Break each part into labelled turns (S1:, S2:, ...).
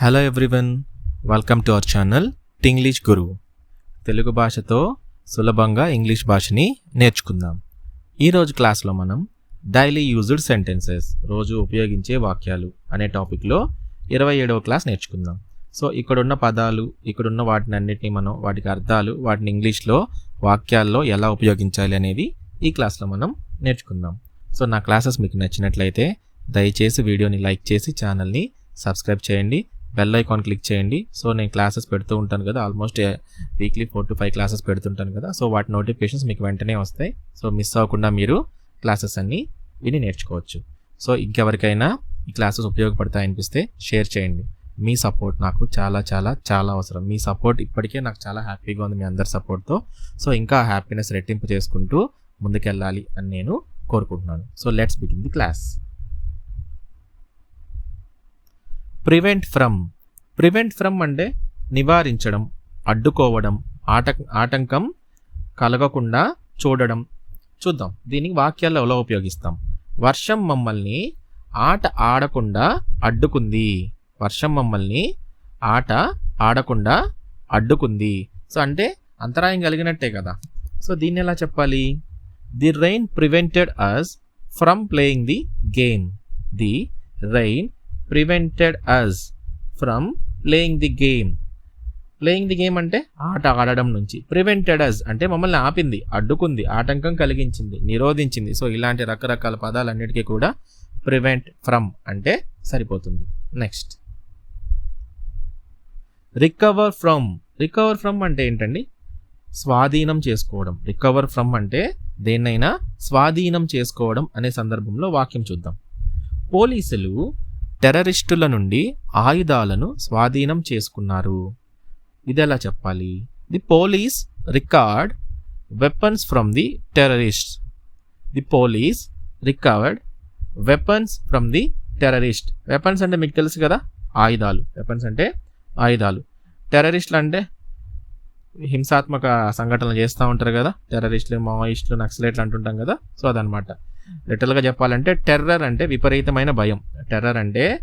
S1: Hello everyone welcome to our channel Tinglish Guru Telugu భాషతో సులభంగా English భాషని నేర్చుకుందాం. ఈరోజు క్లాస్లో మనం డైలీ యూజ్డ్ సెంటెన్సెస్ రోజు ఉపయోగించే వాక్యాలు అనే టాపిక్లో ఇరవై ఏడవ క్లాస్ నేర్చుకుందాం. సో ఇక్కడున్న పదాలు ఇక్కడున్న వాటిని అన్నిటిని మనం వాటికి అర్థాలు వాటిని ఇంగ్లీష్లో వాక్యాల్లో ఎలా ఉపయోగించాలి అనేది ఈ క్లాస్లో మనం నేర్చుకుందాం. సో నా క్లాసెస్ మీకు నచ్చినట్లయితే దయచేసి వీడియోని లైక్ చేసి ఛానల్ని సబ్స్క్రైబ్ చేయండి. బెల్ ఐకాన్ క్లిక్ చేయండి. సో నేను క్లాసెస్ పెడుతూ ఉంటాను కదా almost weekly four to five classes పెడుతుంటాను కదా. సో వాటి నోటిఫికేషన్స్ మీకు వెంటనే వస్తాయి. సో మిస్ అవ్వకుండా మీరు క్లాసెస్ అన్నీ విని నేర్చుకోవచ్చు. సో ఇంకెవరికైనా ఈ క్లాసెస్ ఉపయోగపడతాయి అనిపిస్తే షేర్ చేయండి. మీ సపోర్ట్ నాకు చాలా చాలా చాలా అవసరం. మీ సపోర్ట్ ఇప్పటికే నాకు చాలా హ్యాపీగా ఉంది మీ అందరి సపోర్ట్తో సో ఇంకా హ్యాపీనెస్ రెట్టింపు చేసుకుంటూ ముందుకెళ్ళాలి అని నేను కోరుకుంటున్నాను. So let's begin the class prevent from. Prevent from అంటే నివారించడం అడ్డుకోవడం ఆట ఆటంకం కలగకుండా చూడడం. చూద్దాం దీనికి వాక్యాల్లో ఎలా ఉపయోగిస్తాం? వర్షం మమ్మల్ని ఆట ఆడకుండా అడ్డుకుంది. వర్షం మమ్మల్ని ఆట ఆడకుండా అడ్డుకుంది. సో అంటే అంతరాయం కలిగినట్టే కదా. సో దీన్ని ఎలా చెప్పాలి? The rain prevented us from playing the game. The rain prevented us from playing the game playing the game అంటే ఆట ఆడడం నుంచి. ప్రివెంటెడ్ అస్ అంటే మమ్మల్ని ఆపింది అడ్డుకుంది ఆటంకం కలిగించింది నిరోధించింది. సో ఇలాంటి రకరకాల పదాలన్నిటికీ కూడా ప్రివెంట్ ఫ్రమ్ అంటే సరిపోతుంది. Next recover from recover from అంటే ఏంటండి? స్వాధీనం చేసుకోవడం. రికవర్ ఫ్రమ్ అంటే దేన్నైనా స్వాధీనం చేసుకోవడం అనే సందర్భంలో వాక్యం చూద్దాం. పోలీసులు టెర్రరిస్టుల నుండి ఆయుధాలను స్వాధీనం చేసుకున్నారు. ఇది ఎలా చెప్పాలి? The police record weapons from the terrorist. The police recovered weapons from the terrorist. Weapons అంటే మీకు తెలుసు కదా? ఆయుధాలు. వెపన్స్ అంటే ఆయుధాలు. టెర్రరిస్టులు అంటే హింసాత్మక సంఘటనలు చేస్తూ ఉంటారు కదా? టెర్రరిస్టులు మావోయిస్టులు నక్సలైట్లు అంటుంటాం కదా? సో అదనమాట. లిటరల్గా చెప్పాలంటే టెర్రర్ అంటే విపరీతమైన భయం. టెర్రర్ అంటే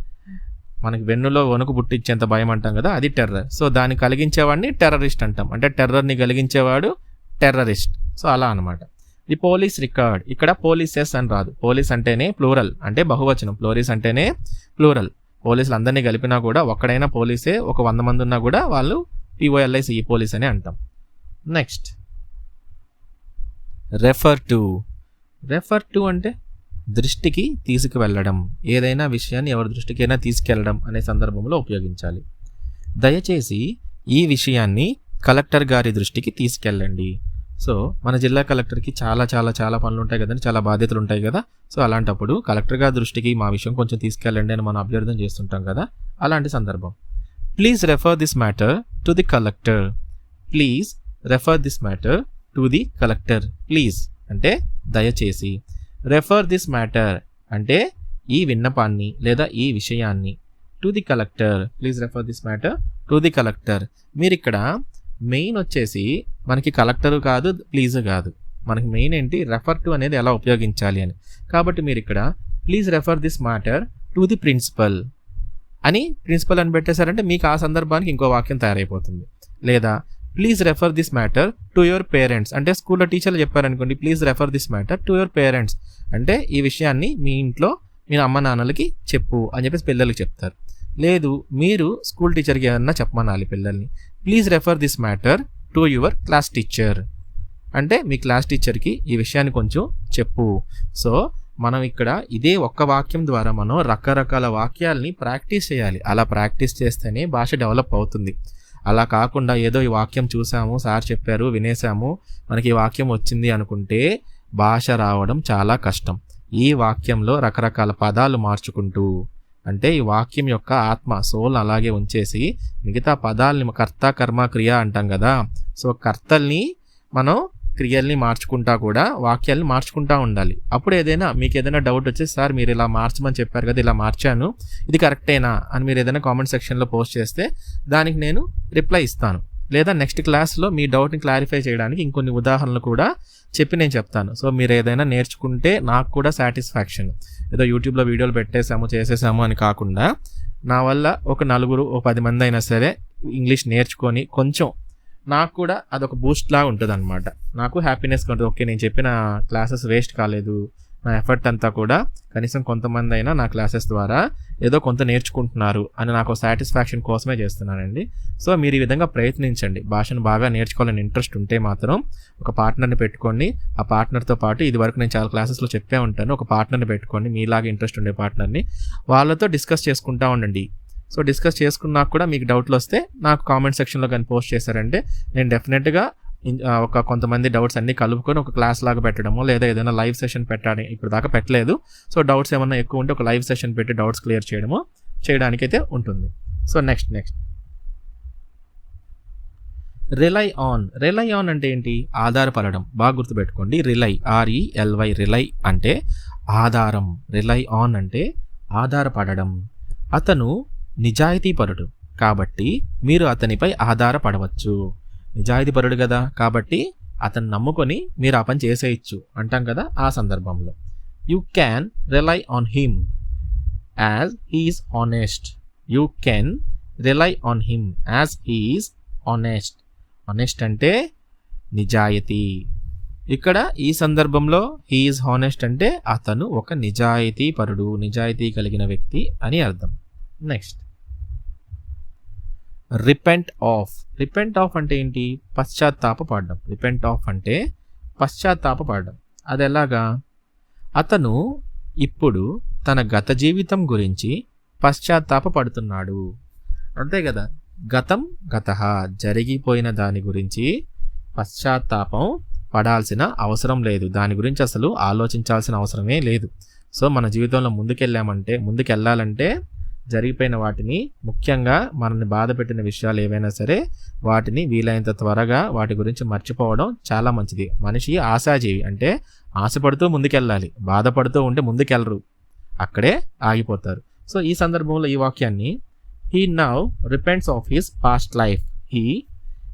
S1: మనకి వెన్నులో వణుకు పుట్టించేంత భయం అంటాం కదా అది టెర్రర్. సో దాన్ని కలిగించేవాడిని టెర్రరిస్ట్ అంటాం. అంటే టెర్రర్ని కలిగించేవాడు టెర్రరిస్ట్. సో అలా అనమాట ది పోలీస్ రికార్డ్. ఇక్కడ పోలీసెస్ అని రాదు. పోలీస్ అంటేనే ప్లూరల్. అంటే బహువచనం. పోలీస్ అంటేనే ప్లూరల్. పోలీసులు అందరినీ కలిపినా కూడా ఒక్కడైనా పోలీసే ఒక వంద మంది ఉన్నా కూడా వాళ్ళు P O L I C police అని అంటాం. Next. Refer to refer to అంటే? దృష్టికి తీసుకువెళ్ళడం ఏదైనా విషయాన్ని ఎవరి దృష్టికైనా తీసుకెళ్ళడం అనే సందర్భంలో ఉపయోగించాలి. దయచేసి ఈ విషయాన్ని కలెక్టర్ గారి దృష్టికి తీసుకెళ్ళండి. సో మన జిల్లా కలెక్టర్కి చాలా చాలా చాలా పనులు ఉంటాయి కదండి చాలా బాధ్యతలు ఉంటాయి కదా. సో అలాంటప్పుడు కలెక్టర్ గారి దృష్టికి మా విషయం కొంచెం తీసుకెళ్ళండి అని మనం అభ్యర్థన చేస్తుంటాం కదా అలాంటి సందర్భం. Please refer this matter to the collector please refer this matter to the collector please అంటే దయచేసి. రెఫర్ దిస్ మ్యాటర్ అంటే ఈ విన్నపాన్ని లేదా ఈ విషయాన్ని to the collector please refer this matter to the collector మీరు ఇక్కడ మెయిన్ వచ్చేసి మనకి కలెక్టర్ కాదు ప్లీజ్ కాదు. మనకి మెయిన్ ఏంటి? రెఫర్ టు అనేది ఎలా ఉపయోగించాలి అని. కాబట్టి మీరు ఇక్కడ please refer this matter to the principal అని ప్రిన్సిపల్ అని పెట్టేశారంటే మీకు ఆ సందర్భానికి ఇంకో వాక్యం తయారైపోతుంది. లేదా please refer this matter to your parents అంటే స్కూల్లో టీచర్లు చెప్పారనుకోండి please refer this matter to your parents అంటే ఈ విషయాన్ని మీ ఇంట్లో మీ అమ్మ నాన్నలకి చెప్పు అని చెప్పేసి పిల్లలకి చెప్తారు. లేదు మీరు స్కూల్ టీచర్కి ఏమన్నా చెప్పమనాలి పిల్లల్ని? Please refer this matter to your class teacher అంటే మీ క్లాస్ టీచర్కి ఈ విషయాన్ని కొంచెం చెప్పు. సో మనం ఇక్కడ ఇదే ఒక్క వాక్యం ద్వారా మనం రకరకాల వాక్యాల్ని ప్రాక్టీస్ చేయాలి. అలా ప్రాక్టీస్ చేస్తేనే భాష డెవలప్ అవుతుంది. అలా కాకుండా ఏదో ఈ వాక్యం చూసాము సార్ చెప్పారు వినేసాము మనకి ఈ వాక్యం వచ్చింది అనుకుంటే భాష రావడం చాలా కష్టం. ఈ వాక్యంలో రకరకాల పదాలు మార్చుకుంటూ అంటే ఈ వాక్యం యొక్క ఆత్మ సోల్ అలాగే ఉంచేసి మిగతా పదాలని కర్త కర్మ క్రియ అంటాం కదా సో కర్తల్ని మనం క్రియల్ని మార్చుకుంటా కూడా వాక్యాల్ని మార్చుకుంటా ఉండాలి. అప్పుడు ఏదైనా మీకు ఏదైనా డౌట్ వచ్చి సార్ మీరు ఇలా మార్చమని చెప్పారు కదా ఇలా మార్చాను. ఇది కరెక్టేనా? అని మీరు ఏదైనా కామెంట్ సెక్షన్లో పోస్ట్ చేస్తే దానికి నేను రిప్లై ఇస్తాను. లేదా నెక్స్ట్ క్లాస్లో మీ డౌట్ని క్లారిఫై చేయడానికి ఇంకొన్ని ఉదాహరణలు కూడా చెప్పి నేను చెప్తాను. సో మీరు ఏదైనా నేర్చుకుంటే నాకు కూడా సాటిస్ఫాక్షన్. ఏదో యూట్యూబ్లో వీడియోలు పెట్టేసాము చేసేసాము అని కాకుండా నా వల్ల ఒక నలుగురు ఓ పది మంది అయినా సరే ఇంగ్లీష్ నేర్చుకొని కొంచెం నాకు కూడా అదొక బూస్ట్ లాగా ఉంటుంది అనమాట నాకు హ్యాపీనెస్ ఉంటుంది ఓకే నేను చెప్పిన క్లాసెస్ వేస్ట్ కాలేదు. నా ఎఫర్ట్ అంతా కూడా కనీసం కొంతమంది అయినా నా క్లాసెస్ ద్వారా ఏదో కొంత నేర్చుకుంటున్నారు అని నాకు సాటిస్ఫాక్షన్ కోసమే చేస్తున్నానండి. సో మీరు ఈ విధంగా ప్రయత్నించండి. భాషను బాగా నేర్చుకోవాలని ఇంట్రెస్ట్ ఉంటే మాత్రం ఒక పార్ట్నర్ని పెట్టుకోండి. ఆ పార్ట్నర్తో పాటు ఇది వరకు నేను చాలా క్లాసెస్లో చెప్పే ఉంటాను. ఒక పార్ట్నర్ని పెట్టుకోండి. మీలాగా ఇంట్రెస్ట్ ఉండే పార్ట్నర్ని వాళ్ళతో డిస్కస్ చేసుకుంటా ఉండండి. సో డిస్కస్ చేసుకున్నా కూడా మీకు డౌట్లు వస్తే నాకు కామెంట్ సెక్షన్లో కానీ పోస్ట్ చేశారంటే నేను డెఫినెట్గా ఒక కొంతమంది డౌట్స్ అన్ని కలుపుకొని ఒక క్లాస్ లాగా పెట్టడము లేదా ఏదైనా లైవ్ సెషన్ పెట్టాలి ఇప్పుడు దాకా పెట్టలేదు. సో డౌట్స్ ఏమైనా ఎక్కువ ఉంటే ఒక లైవ్ సెషన్ పెట్టి డౌట్స్ క్లియర్ చేయడము చేయడానికైతే ఉంటుంది. So next next. Rely on. Rely on అంటే ఏంటి? ఆధారపడడం. బాగా గుర్తుపెట్టుకోండి. రిలై ఆర్ఈఎల్వై రిలై అంటే ఆధారం. రిలై ఆన్ అంటే ఆధారపడడం. అతను నిజాయితీపరుడు. కాబట్టి మీరు అతనిపై ఆధారపడవచ్చు. నిజాయితీపరుడు కదా. కాబట్టి అతను నమ్ముకొని మీరు ఆ పని చేసేయచ్చు అంటాం కదా ఆ సందర్భంలో. You can rely on him as is honest you can rely on him as is honest honest అంటే నిజాయితీ. ఇక్కడ ఈ సందర్భంలో హీఈస్ హానెస్ట్ అంటే అతను ఒక నిజాయితీ పరుడు నిజాయితీ కలిగిన వ్యక్తి అని అర్థం. Next. Repent of. Repent of అంటే ఏంటి? పశ్చాత్తాపపడడం రిపెంట్ ఆఫ్ అంటే పశ్చాత్తాపపడడం అది ఎలాగా? అతను ఇప్పుడు తన గత జీవితం గురించి పశ్చాత్తాపపడుతున్నాడు అంతే కదా? గతం గత జరిగిపోయిన దాని గురించి పశ్చాత్తాపం పడాల్సిన అవసరం లేదు. దాని గురించి అసలు ఆలోచించాల్సిన అవసరమే లేదు. సో మన జీవితంలో ముందుకెళ్ళామంటే ముందుకెళ్ళాలంటే జరిగిపోయిన వాటిని ముఖ్యంగా మనల్ని బాధ పెట్టిన విషయాలు ఏవైనా సరే వాటిని వీలైనంత త్వరగా వాటి గురించి మర్చిపోవడం చాలా మంచిది. మనిషి ఆశాజీవి అంటే ఆశపడుతూ ముందుకెళ్ళాలి బాధపడుతూ ఉంటే ముందుకెళ్ళరు అక్కడే ఆగిపోతారు. సో ఈ సందర్భంలో ఈ వాక్యాన్ని he now repents of his past life he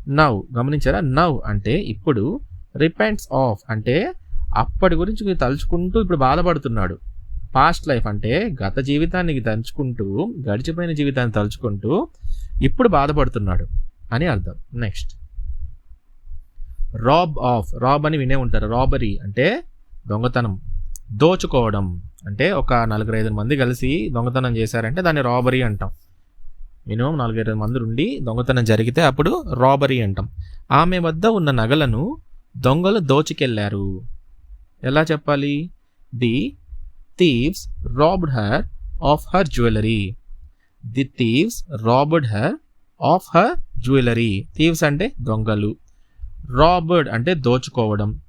S1: now గమనించారా? నవ్ అంటే ఇప్పుడు రిపెంట్స్ ఆఫ్ అంటే అప్పటి గురించి తలుచుకుంటూ ఇప్పుడు బాధపడుతున్నాడు. పాస్ట్ లైఫ్ అంటే గత జీవితాన్ని తలుచుకుంటూ గడిచిపోయిన జీవితాన్ని తలుచుకుంటూ ఇప్పుడు బాధపడుతున్నాడు అని అర్థం. నెక్స్ట్ రాబ్ ఆఫ్ రాబ్ అని వినే ఉంటారు. రాబరీ అంటే దొంగతనం. దోచుకోవడం అంటే ఒక నలుగురు ఐదు మంది కలిసి దొంగతనం చేశారంటే దాన్ని రాబరీ అంటాం. మినిమం నాలుగైదు మంది ఉండి దొంగతనం జరిగితే అప్పుడు రాబరీ అంటాం. ఆమె వద్ద ఉన్న నగలను దొంగలు దోచుకెళ్ళారు. ఎలా చెప్పాలి? The thieves robbed her of her jewellery the thieves robbed her of her jewellery thieves అంటే దొంగలు. రాబర్డ్ అంటే దోచుకోవడం.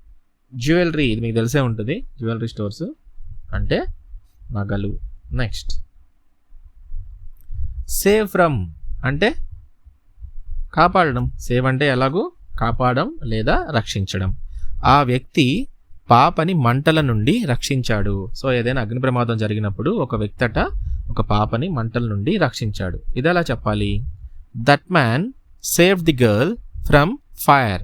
S1: జ్యువెలరీ ఇది మీకు తెలిసే ఉంటుంది. జ్యువెలరీ స్టోర్స్ అంటే నగలు. నెక్స్ట్ సేవ్ ఫ్రమ్ అంటే కాపాడడం. సేవ్ అంటే ఎలాగూ కాపాడడం లేదా రక్షించడం. ఆ వ్యక్తి పాపని మంటల నుండి రక్షించాడు. సో ఏదైనా అగ్ని ప్రమాదం జరిగినప్పుడు ఒక వ్యక్తట ఒక పాపని మంటల నుండి రక్షించాడు. ఇది ఎలా చెప్పాలి? That man save the girl from fire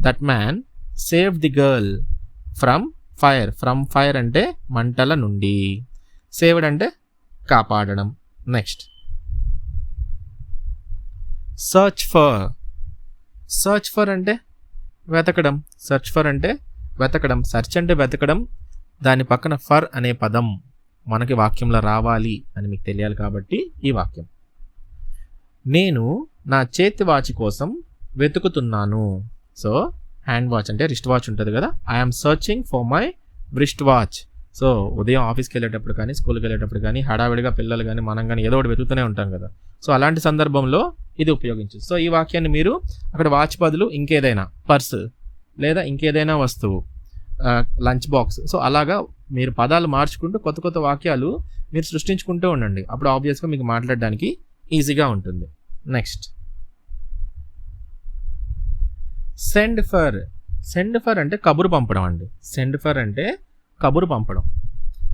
S1: that man save the girl from fire from fire అంటే మంటల నుండి. సేవ్డ్ అంటే కాపాడడం. Next search for search for అంటే వెతకడం. సర్చ్ ఫర్ అంటే వెతకడం సెర్చ్ అంటే వెతకడం దాని పక్కన ఫర్ అనే పదం మనకి వాక్యంలో రావాలి అని మీకు తెలియాలి కాబట్టి ఈ వాక్యం. నేను నా చేతి వాచ్ కోసం వెతుకుతున్నాను. సో హ్యాండ్ వాచ్ అంటే రిస్ట్ వాచ్ ఉంటుంది కదా? I'm searching for my wrist watch so ఉదయం ఆఫీస్కి వెళ్ళేటప్పుడు కానీ స్కూల్కి వెళ్ళేటప్పుడు కానీ హడావిడిగా పిల్లలు కానీ మనం కానీ ఏదో ఒకటి వెతుకుతూనే ఉంటాం కదా? సో అలాంటి సందర్భంలో ఇది ఉపయోగించు. సో ఈ వాక్యాన్ని మీరు అక్కడ వాచ్ బదులు ఇంకేదైనా పర్స్ లేదా ఇంకేదైనా వస్తువు లంచ్ బాక్స్. సో అలాగా మీరు పదాలు మార్చుకుంటూ కొత్త కొత్త వాక్యాలు మీరు సృష్టించుకుంటూ ఉండండి. అప్పుడు ఆబ్వియస్గా మీకు మాట్లాడడానికి ఈజీగా ఉంటుంది. Next send for send for అంటే కబురు పంపడం అండి. సెండ్ ఫర్ అంటే కబురు పంపడం.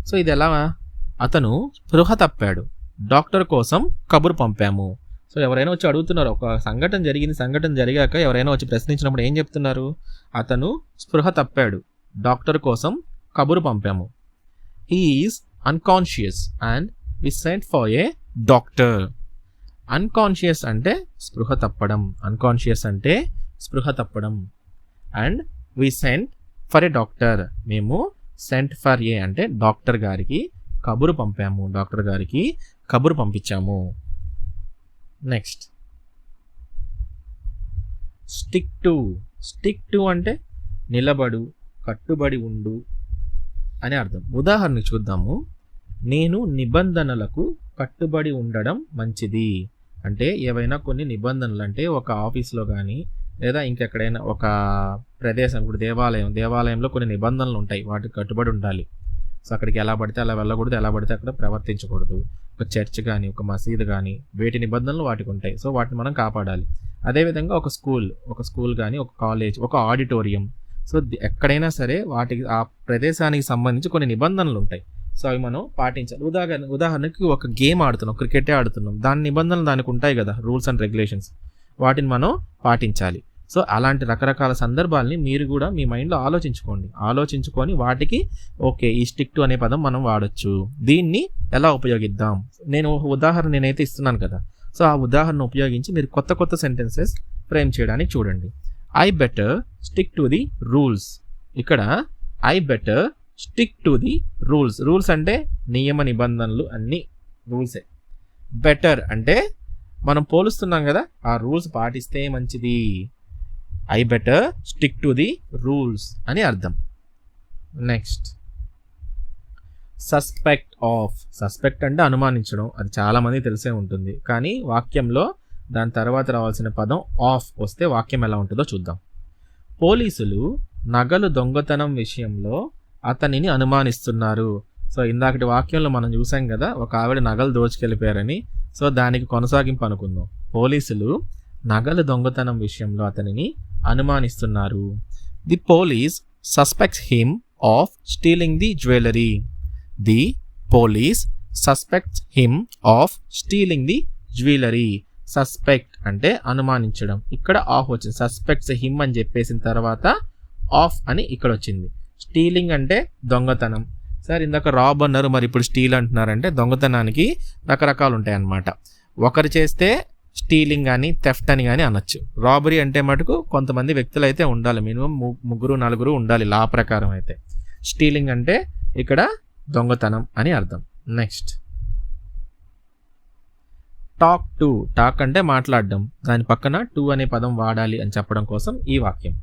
S1: సో ఇది ఎలా? అతను స్పృహ తప్పాడు డాక్టర్ కోసం కబురు పంపాము. సో ఎవరైనా వచ్చి అడుగుతున్నారు ఒక సంఘటన జరిగింది సంఘటన జరిగాక ఎవరైనా వచ్చి ప్రశ్నించినప్పుడు ఏం చెప్తున్నారు? అతను స్పృహ తప్పాడు డాక్టర్ కోసం కబురు పంపాము. He is unconscious and we sent for a doctor unconscious అంటే స్పృహ తప్పడం అన్కాన్షియస్ అంటే స్పృహ తప్పడం. And we sent for a doctor మేము సెంట్ ఫర్ ఏ అంటే డాక్టర్ గారికి కబురు పంపాము డాక్టర్ గారికి కబురు పంపించాము. Next. Stick to. Stick to అంటే నిలబడు కట్టుబడి ఉండు అని అర్థం. ఉదాహరణకు చూద్దాము. నేను నిబంధనలకు కట్టుబడి ఉండడం మంచిది. అంటే ఏవైనా కొన్ని నిబంధనలు అంటే ఒక ఆఫీస్లో కానీ లేదా ఇంకెక్కడైనా ఒక ప్రదేశం ఇప్పుడు దేవాలయం. దేవాలయంలో కొన్ని నిబంధనలు ఉంటాయి. వాటికి కట్టుబడి ఉండాలి. సో అక్కడికి ఎలా పడితే అలా వెళ్ళకూడదు ఎలా పడితే అక్కడ ప్రవర్తించకూడదు. ఒక చర్చ్ కానీ ఒక మసీదు కానీ వేటి నిబంధనలు వాటికి ఉంటాయి. సో వాటిని మనం కాపాడాలి. అదేవిధంగా ఒక స్కూల్ ఒక స్కూల్ కానీ ఒక కాలేజ్ ఒక ఆడిటోరియం. సో ఎక్కడైనా సరే వాటికి ఆ ప్రదేశానికి సంబంధించి కొన్ని నిబంధనలు ఉంటాయి. సో అవి మనం పాటించాలి. ఉదాహరణ ఉదాహరణకి ఒక గేమ్ ఆడుతున్నాం క్రికెటే ఆడుతున్నాం. దాని నిబంధనలు దానికి ఉంటాయి కదా రూల్స్ అండ్ రెగ్యులేషన్స్. వాటిని మనం పాటించాలి. సో అలాంటి రకరకాల సందర్భాల్ని మీరు కూడా మీ మైండ్లో ఆలోచించుకోండి. ఆలోచించుకొని వాటికి ఓకే ఈ స్టిక్ టు అనే పదం మనం వాడొచ్చు. దీన్ని ఎలా ఉపయోగిద్దాం? నేను ఒక ఉదాహరణ నేనైతే ఇస్తున్నాను కదా. సో ఆ ఉదాహరణ ఉపయోగించి మీరు కొత్త కొత్త సెంటెన్సెస్ ఫ్రేమ్ చేయడానికి చూడండి. I better stick to the rules. ఇక్కడ I better stick to the rules. Rules అంటే నియమ నిబంధనలు అన్ని రూల్సే. బెటర్ అంటే మనం పోలుస్తున్నాం కదా ఆ రూల్స్ పాటిస్తే మంచిది. I better stick to the rules అని అర్థం. నెక్స్ట్ సస్పెక్ట్ ఆఫ్ సస్పెక్ట్ అంటే అనుమానించడం. అది చాలామంది తెలిసే ఉంటుంది. కానీ వాక్యంలో దాని తర్వాత రావాల్సిన పదం ఆఫ్ వస్తే వాక్యం ఎలా ఉంటుందో చూద్దాం. పోలీసులు నగలు దొంగతనం విషయంలో అతనిని అనుమానిస్తున్నారు. సో ఇందాకటి వాక్యంలో మనం చూసాం కదా ఒక ఆవిడ నగలు దోచుకెళ్ళిపోయారని. సో దానికి కొనసాగింపు అనుకుందాం. పోలీసులు నగలు దొంగతనం విషయంలో అతనిని అనుమానిస్తున్నారు. The police suspects him of stealing the jewellery the police suspects him of stealing the jewellery suspect అంటే అనుమానించడం. ఇక్కడ ఆఫ్ వచ్చింది. సస్పెక్ట్స్ హిమ్ అని చెప్పేసిన తర్వాత ఆఫ్ అని ఇక్కడ వచ్చింది. స్టీలింగ్ అంటే దొంగతనం. సార్ ఇందాక రాబ్ అన్నారు మరి ఇప్పుడు స్టీల్ అంటున్నారంటే దొంగతనానికి రకరకాలు ఉంటాయి అన్నమాట ఒకరు చేస్తే స్టీలింగ్ కానీ థెఫ్ట్ అని కానీ అనొచ్చు. రాబరీ అంటే మటుకు కొంతమంది వ్యక్తులు అయితే ఉండాలి. మినిమం ముగ్గురు నలుగురు ఉండాలి లా ప్రకారం అయితే. స్టీలింగ్ అంటే ఇక్కడ దొంగతనం అని అర్థం. నెక్స్ట్. Talk to. టాక్ అంటే మాట్లాడడం. దాని పక్కన టూ అనే పదం వాడాలి అని చెప్పడం కోసం ఈ వాక్యం.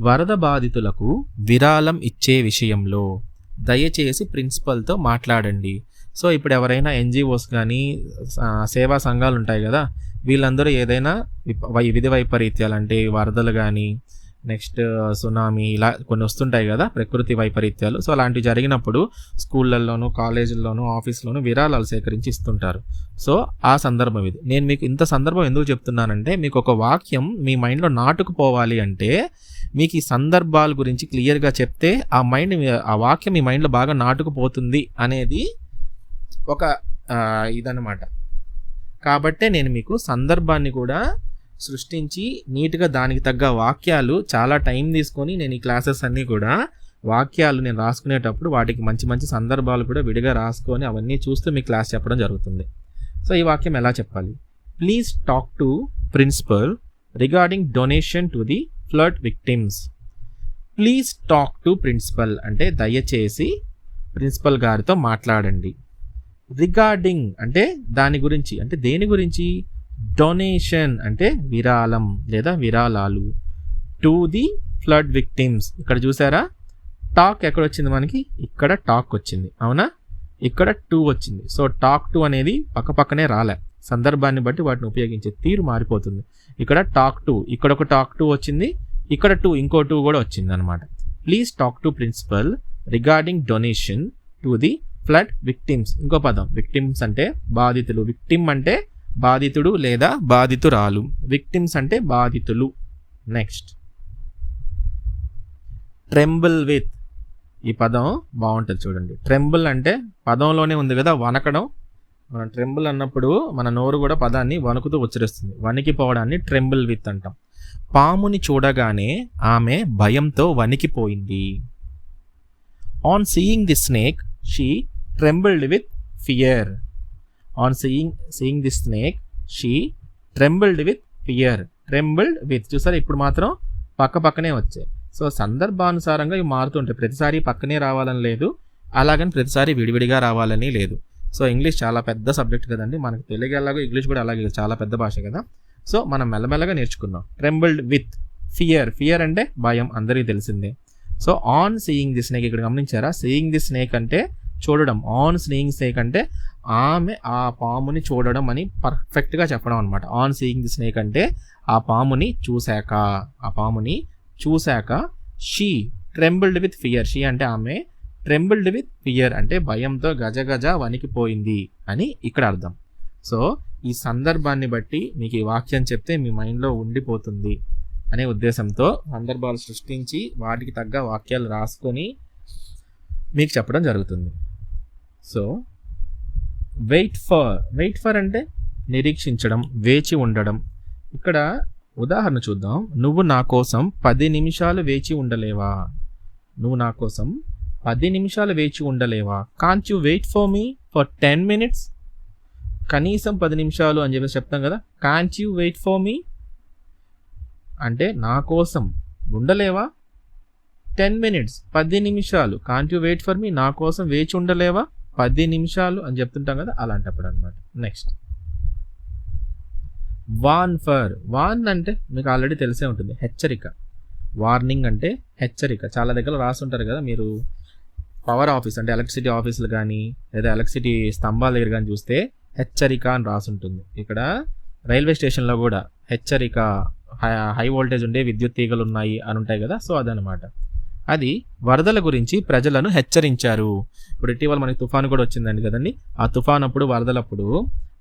S1: వరద బాధితులకు విరాళం ఇచ్చే విషయంలో దయచేసి ప్రిన్సిపల్తో మాట్లాడండి. సో ఇప్పుడు ఎవరైనా ఎన్జిఓస్ కానీ సేవా సంఘాలు ఉంటాయి కదా వీళ్ళందరూ ఏదైనా వై విధి వైపరీత్యాలు అంటే వరదలు కానీ నెక్స్ట్ సునామీ ఇలా కొన్ని వస్తుంటాయి కదా ప్రకృతి వైపరీత్యాలు. సో అలాంటివి జరిగినప్పుడు స్కూళ్ళల్లోనూ కాలేజీల్లోనూ ఆఫీస్లోనూ విరాళాలు సేకరించి ఇస్తుంటారు. సో ఆ సందర్భం ఇది. నేను మీకు ఇంత సందర్భం ఎందుకు చెప్తున్నానంటే మీకు ఒక వాక్యం మీ మైండ్లో నాటుకుపోవాలి అంటే మీకు ఈ సందర్భాల గురించి క్లియర్గా చెప్తే ఆ మైండ్ ఆ వాక్యం మీ మైండ్లో బాగా నాటుకుపోతుంది అనేది ఒక ఇదన్నమాట. కాబట్టే నేను మీకు సందర్భాన్ని కూడా సృష్టించి నీట్గా దానికి తగ్గ వాక్యాలు చాలా టైం తీసుకొని నేను ఈ క్లాసెస్ అన్నీ కూడా వాక్యాలు నేను రాసుకునేటప్పుడు వాటికి మంచి మంచి సందర్భాలు కూడా విడిగా రాసుకొని అవన్నీ చూస్తూ మీ క్లాస్ చెప్పడం జరుగుతుంది. సో ఈ వాక్యం ఎలా చెప్పాలి? Please talk to principal regarding donation to the flood victims please talk to principal అంటే దయచేసి ప్రిన్సిపల్ గారితో మాట్లాడండి. రిగార్డింగ్ అంటే దాని గురించి అంటే దేని గురించి? డొనేషన్ అంటే విరాళం లేదా విరాళాలు. టు ది ఫ్లడ్ విక్టిమ్స్ ఇక్కడ చూసారా? టాక్ ఎక్కడ వచ్చింది మనకి? ఇక్కడ టాక్ వచ్చింది. అవునా? ఇక్కడ టూ వచ్చింది. సో టాక్ టూ అనేది పక్క పక్కనే రాలే. సందర్భాన్ని బట్టి వాటిని ఉపయోగించే తీరు మారిపోతుంది. ఇక్కడ టాక్ టు ఇక్కడ ఒక టాక్ టూ వచ్చింది. ఇక్కడ టూ ఇంకో టూ కూడా వచ్చిందనమాట please talk to principal regarding donation to the flood victims ఇంకో పదం విక్టిమ్స్ అంటే బాధితులు. విక్టిమ్ అంటే బాధితుడు లేదా బాధితురాలు. విక్టిమ్స్ అంటే బాధితులు. నెక్స్ట్ ట్రెంబుల్ విత్ ఈ పదం బాగుంటుంది చూడండి. ట్రెంబుల్ అంటే పదంలోనే ఉంది కదా వనకడం. మనం ట్రెంబుల్ అన్నప్పుడు మన నోరు కూడా పదాన్ని వణుకుతూ ఉచ్చరిస్తుంది. వణికిపోవడాన్ని ట్రెంబుల్ విత్ అంటాం. పాముని చూడగానే ఆమె భయంతో వణికిపోయింది. On seeing the snake she trembled with fear on seeing seeing the snake she trembled with fear trembled with చూసారా? ఇప్పుడు మాత్రం పక్క పక్కనే వచ్చాయి సో సందర్భానుసారంగా ఇవి మారుతుంటాయి. ప్రతిసారి పక్కనే రావాలని లేదు. అలాగని ప్రతిసారి విడివిడిగా రావాలని లేదు. సో ఇంగ్లీష్ చాలా పెద్ద సబ్జెక్ట్ కదండి. మనకు తెలుగు ఎలాగో ఇంగ్లీష్ కూడా అలాగే. చాలా పెద్ద భాష కదా. సో మనం మెల్లమెల్లగా నేర్చుకుందాం ట్రెంబుల్డ్ విత్ ఫియర్ ఫియర్ అంటే భయం అందరికీ తెలిసిందే. So on seeing the snake ఇక్కడ గమనించారా? సీయింగ్ ది స్నేక్ అంటే చూడడం. ఆన్ సీయింగ్ స్నేక్ అంటే ఆమె ఆ పాముని చూడడం అని పర్ఫెక్ట్గా చెప్పడం అనమాట ఆన్ సీయింగ్ ది స్నేక్ అంటే ఆ పాముని చూశాక ఆ పాముని చూశాక she trembled with fear she అంటే ఆమె ట్రెంబుల్డ్ విత్ ఫియర్ అంటే భయంతో గజ గజ వణికిపోయింది అని ఇక్కడ అర్థం. సో ఈ సందర్భాన్ని బట్టి మీకు ఈ వాక్యం చెప్తే మీ మైండ్లో ఉండిపోతుంది అనే ఉద్దేశంతో సందర్భాలు సృష్టించి వాటికి తగ్గ వాక్యాలు రాసుకొని మీకు చెప్పడం జరుగుతుంది. So wait for wait for అంటే నిరీక్షించడం వేచి ఉండడం. ఇక్కడ ఉదాహరణ చూద్దాం. నువ్వు నా కోసం పది నిమిషాలు వేచి ఉండలేవా? నువ్వు నా కోసం పది నిమిషాలు వేచి ఉండలేవా? Can't you wait for me for ten minutes కనీసం పది నిమిషాలు అని చెప్పేసి చెప్తాం కదా. Can't you wait for me అంటే నా కోసం. ఉండలేవా? టెన్ మినిట్స్ పది నిమిషాలు. Can't you wait for me నా కోసం వేచి ఉండలేవా? పది నిమిషాలు అని చెప్తుంటాం కదా అలాంటప్పుడు అనమాట నెక్స్ట్ వాన్ ఫర్ వాన్ అంటే మీకు ఆల్రెడీ తెలిసే ఉంటుంది. హెచ్చరిక. వార్నింగ్ అంటే హెచ్చరిక. చాలా దగ్గర రాసుంటారు కదా మీరు పవర్ ఆఫీస్ అంటే ఎలక్ట్రిసిటీ ఆఫీసులు కానీ లేదా ఎలక్ట్రిసిటీ స్తంభాల దగ్గర కానీ చూస్తే హెచ్చరిక అని రాసుంటుంది. ఇక్కడ రైల్వే స్టేషన్లో కూడా హెచ్చరిక హై వోల్టేజ్ ఉండే విద్యుత్ తీగలు ఉన్నాయి అని ఉంటాయి కదా సో అదనమాట అది వరదల గురించి ప్రజలను హెచ్చరించారు. ఇప్పుడు ఇటీవల మనకి తుఫాను కూడా వచ్చిందండి కదండి. ఆ తుఫాన్ అప్పుడు వరదలప్పుడు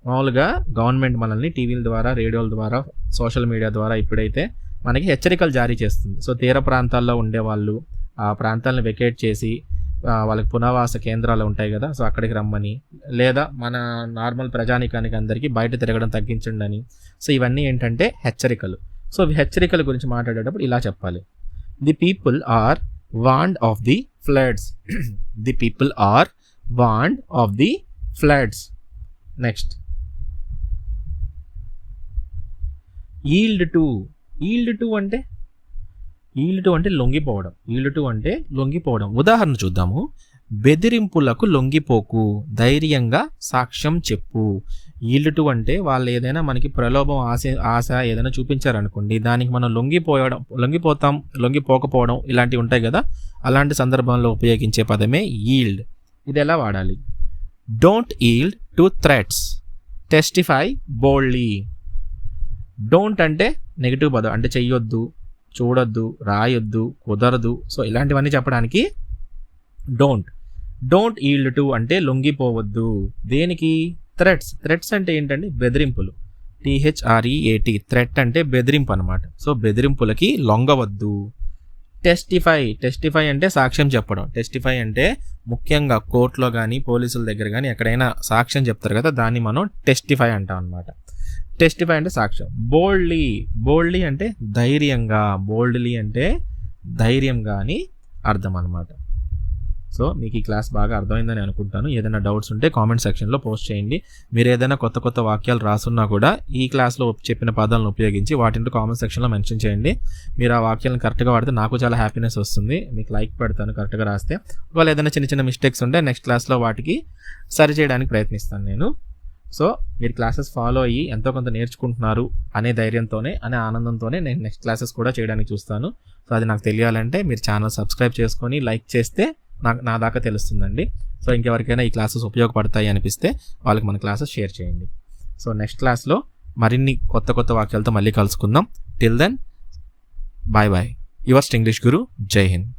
S1: మామూలుగా గవర్నమెంట్ మనల్ని టీవీల ద్వారా రేడియోల ద్వారా సోషల్ మీడియా ద్వారా ఇప్పుడైతే మనకి హెచ్చరికలు జారీ చేస్తుంది. సో తీర ప్రాంతాల్లో ఉండేవాళ్ళు ఆ ప్రాంతాలను వెకేట్ చేసి వాళ్ళకి పునరావాస కేంద్రాలు ఉంటాయి కదా సో అక్కడికి రమ్మని. లేదా మన నార్మల్ ప్రజానికానికి అందరికీ బయట తిరగడం తగ్గించండి అని. సో ఇవన్నీ ఏంటంటే హెచ్చరికలు. సో హెచ్చరికల గురించి మాట్లాడేటప్పుడు ఇలా చెప్పాలి. The people are warned of the floods the people are warned of the floods next yield to yield to అంటే ఈలుటు అంటే లొంగిపోవడం. ఈలుటు అంటే లొంగిపోవడం. ఉదాహరణ చూద్దాము. బెదిరింపులకు లొంగిపోకు. ధైర్యంగా సాక్ష్యం చెప్పు. ఈలుటు అంటే వాళ్ళు ఏదైనా మనకి ప్రలోభం ఆశ ఆశ ఏదైనా చూపించారనుకోండి దానికి మనం లొంగిపోయడం లొంగిపోతాం లొంగిపోకపోవడం ఇలాంటివి ఉంటాయి కదా? అలాంటి సందర్భంలో ఉపయోగించే పదమే ఈల్డ్. ఇది ఎలా వాడాలి? Don't yield to threats testify boldly don't అంటే నెగిటివ్ పదం అంటే చెయ్యొద్దు. చూడొద్దు రాయొద్దు కుదరదు. సో ఇలాంటివన్నీ చెప్పడానికి డోంట్ డోంట్ ఈల్డ్ టు అంటే లొంగిపోవద్దు. దేనికి? థ్రెట్స్ థ్రెట్స్ అంటే ఏంటంటే బెదిరింపులు. టీహెచ్ఆర్ఈఏటి థ్రెట్ అంటే బెదిరింపు అనమాట సో బెదిరింపులకి లొంగవద్దు. టెస్టిఫై టెస్టిఫై అంటే సాక్ష్యం చెప్పడం. టెస్టిఫై అంటే ముఖ్యంగా కోర్టులో కానీ పోలీసుల దగ్గర కానీ ఎక్కడైనా సాక్ష్యం చెప్తారు కదా దాన్ని మనం టెస్టిఫై అంటాం అనమాట టెస్టిఫై అంటే సాక్ష్యం. బోల్డ్లీ బోల్డ్లీ అంటే ధైర్యంగా బోల్డ్లీ అంటే ధైర్యంగా అని అర్థం అనమాట సో మీకు ఈ క్లాస్ బాగా అర్థమైందని అనుకుంటాను. ఏదైనా డౌట్స్ ఉంటే కామెంట్ సెక్షన్లో పోస్ట్ చేయండి. మీరు ఏదైనా కొత్త కొత్త వాక్యాలు రాసున్నా కూడా ఈ క్లాస్లో చెప్పిన పదాలను ఉపయోగించి వాటిని కామెంట్ సెక్షన్లో మెన్షన్ చేయండి. మీరు ఆ వాక్యాలను కరెక్ట్గా వాడితే నాకు చాలా హ్యాపీనెస్ వస్తుంది. మీకు లైక్ పెడతాను కరెక్ట్గా రాస్తే. ఒకవేళ ఏదైనా చిన్న చిన్న మిస్టేక్స్ ఉంటే నెక్స్ట్ క్లాస్లో వాటికి సరి చేయడానికి ప్రయత్నిస్తాను నేను. సో మీరు క్లాసెస్ ఫాలో అయ్యి ఎంతో కొంత నేర్చుకుంటున్నారు అనే ధైర్యంతోనే అనే ఆనందంతోనే నేను నెక్స్ట్ క్లాసెస్ కూడా చేయడానికి చూస్తాను. సో అది నాకు తెలియాలంటే మీరు ఛానల్ సబ్స్క్రైబ్ చేసుకొని లైక్ చేస్తే నాకు నా దాకా తెలుస్తుందండి. సో ఇంకెవరికైనా ఈ క్లాసెస్ ఉపయోగపడతాయి అనిపిస్తే వాళ్ళకి మన క్లాసెస్ షేర్ చేయండి. సో నెక్స్ట్ క్లాస్లో మరిన్ని కొత్త కొత్త వాక్యాలతో మళ్ళీ కలుసుకుందాం. Till then bye bye yours English Guru Jai Hind